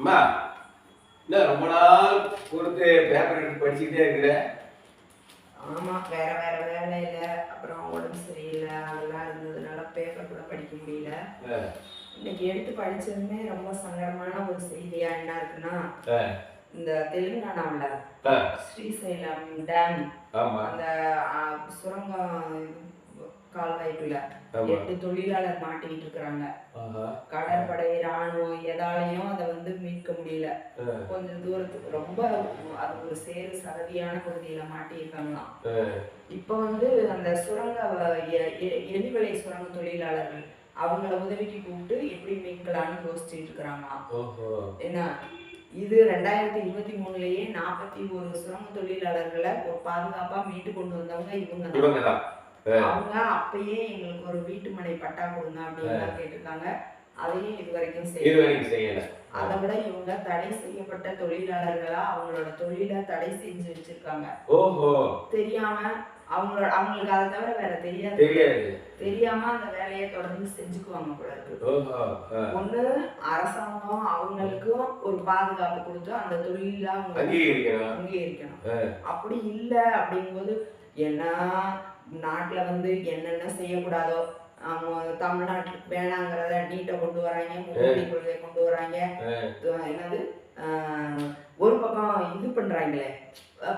அம்மா என்ன ரொம்ப நாள் கொடுத்து பேப்பர் எடுத்து படிச்சுக்கிட்டே இருக்கிற? ஆமா வேற வேற வேலையில அப்புறம் உடம்பு சரியில்லை அதெல்லாம் இருந்ததுனால பேப்பர் கூட படிக்க முடியல. இன்னைக்கு எடுத்து படிச்சதுமே ரொம்ப சங்கடமான ஒரு செய்தியா என்ன இருக்குன்னா இந்த தெலுங்கானாவுல ஸ்ரீசைலம் டேம் ஆமா. அந்த சுரங்கம் கால்வாய்க்குள்ள. எட்டு தொழிலாளர் மாட்டிக்கிட்டு இருக்கிறாங்க. கடற்படை ராணுவம் எதாலையும் முடியல. கொஞ்சம் தூரத்துக்கு ரொம்ப அது ஒரு சேறு சகதியான பகுதியில மாட்டியிருக்காங்களாம். இப்போ வந்து அந்த சுரங்க வ- எ- எ- எரிவலை சுரங்க தொழிலாளர்கள் அவங்கள உதவிக்கு கூப்பிட்டு எப்படி மீட்கலாம்னு யோசிச்சுட்டு இருக்கிறாங்களாம். என்ன இது ரெண்டாயிரத்தி இருபத்தி மூணுலயே நாற்பத்தி ஒரு சுரங்க தொழிலாளர்களை ஒரு பாதுகாப்பா மீட்டு கொண்டு வந்தவங்க இவங்க அவங்க அப்பயே எங்களுக்கு ஒரு வீட்டு மனை பட்டா கொடுங்க அப்படின்னு கேட்டிருக்காங்க. அதையும் இது வரைக்கும் இது செய்யல. அதை விட இவங்க தடை செய்யப்பட்ட தொழிலாளர்களா அவங்களோட தொழிலை தடை செஞ்சு வச்சிருக்காங்க. ஓஹோ. தெரியாம அவங்களோட அவங்களுக்கு அதை தவிர வேற தெரியாது. தெரியாது. தெரியாம அந்த வேலையை தொடர்ந்து செஞ்சுக்குவாங்க போல இருக்கு. ஒண்ணு அரசாங்கம் அவங்களுக்கும் ஒரு பாதுகாப்பு கொடுத்து அந்த தொழில அவங்க அங்கீகரிக்கணும். அப்படி இல்ல அப்படிங்கும்போது ஏன்னா நாட்டுல வந்து என்னென்ன செய்யக்கூடாதோ தமிழ்நாட்டுக்கு வேணாங்கிறத நீட்டை கொண்டு வராங்க கொண்டு வராங்க. என்னது? ஒரு பக்கம் இது பண்றாங்களே.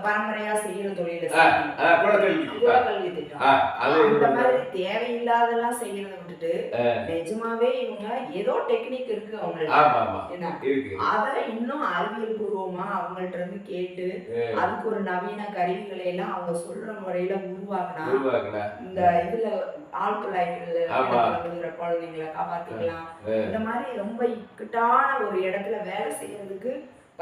பரம்பரையா செய்யற தொழில குலக்கல்வி திட்டம். அந்த. மாதிரி தேவையில்லாதெல்லாம் செய்யறத விட்டுட்டு நிஜமாவே இவங்க ஏதோ டெக்னிக் இருக்கு அவங்களுக்கு அத இன்னும் அறிவியல் பூர்வமா அவங்கள்ட்ட இருந்து கேட்டு அதுக்கு ஒரு நவீன கருவிகளை எல்லாம் அவங்க சொல்ற முறையில உருவாக்குனா இந்த இதுல. விழுகிற குழந்தைங்களை காப்பாத்திக்கலாம். இந்த மாதிரி ரொம்ப இக்கட்டான ஒரு இடத்துல வேலை செய்யறதுக்கு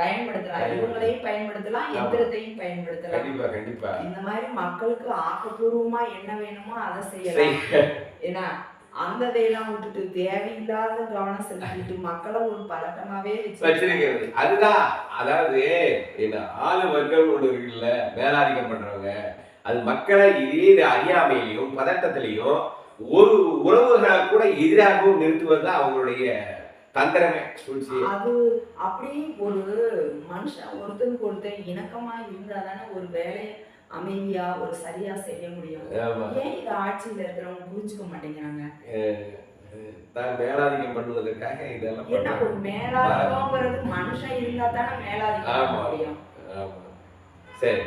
பயன்படுத்தலாம். இவங்களையும் பயன்படுத்தலாம். எந்திரத்தையும் பயன்படுத்தலாம். கண்டிப்பா கண்டிப்பா. இந்த மாதிரி மக்களுக்கு ஆக்கப்பூர்வமா என்ன வேணுமோ அதை செய்யலாம். செய்ய. ஏன்னா அந்த இதையெல்லாம் விட்டுட்டு தேவையில்லாத கவனம் செலுத்திட்டு மக்களை ஒரு பழக்கமாவே வச்சு வச்சிருக்கிறது. அதுதான். அதாவது இந்த ஆளு வர்க்கம் ஒன்று இருக்குல்ல மேலாதிக்கம் பண்றவங்க அது மக்களை இதே அறியாமையிலையும் பதட்டத்திலையும் ஒரு உறவுகளை கூட எதிராகவும் நிறுத்துவது தான் அவங்களுடைய தந்திரமே சூழ்ச்சி அது அப்படி ஒரு மனுஷன் ஒருத்தனுக்கு ஒருத்தன் இணக்கமா இருந்தா தானே ஒரு வேலையை அமைதியா ஒரு சரியா செய்ய முடியும். ஏன் இதை ஆட்சியில இருக்கிறவங்க புரிஞ்சுக்க மாட்டேங்கிறாங்க? தான் மேலாதிக்கம் பண்ணுவதற்காக இதெல்லாம் ஒரு மேலாதிக்கம்ங்கிறது மனுஷன் இருந்தா தானே மேலாதிக்கம் ஆமா. முடியும். சரி.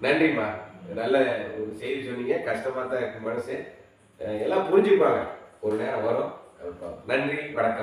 நன்றிம்மா. நல்ல ஒரு செய்தி சொன்னீங்க. கஷ்டமா தான் இருக்கு மனசு எல்லாம் புரிஞ்சுப்பாங்க ஒரு நேரம் வரும் நன்றி வணக்கம்.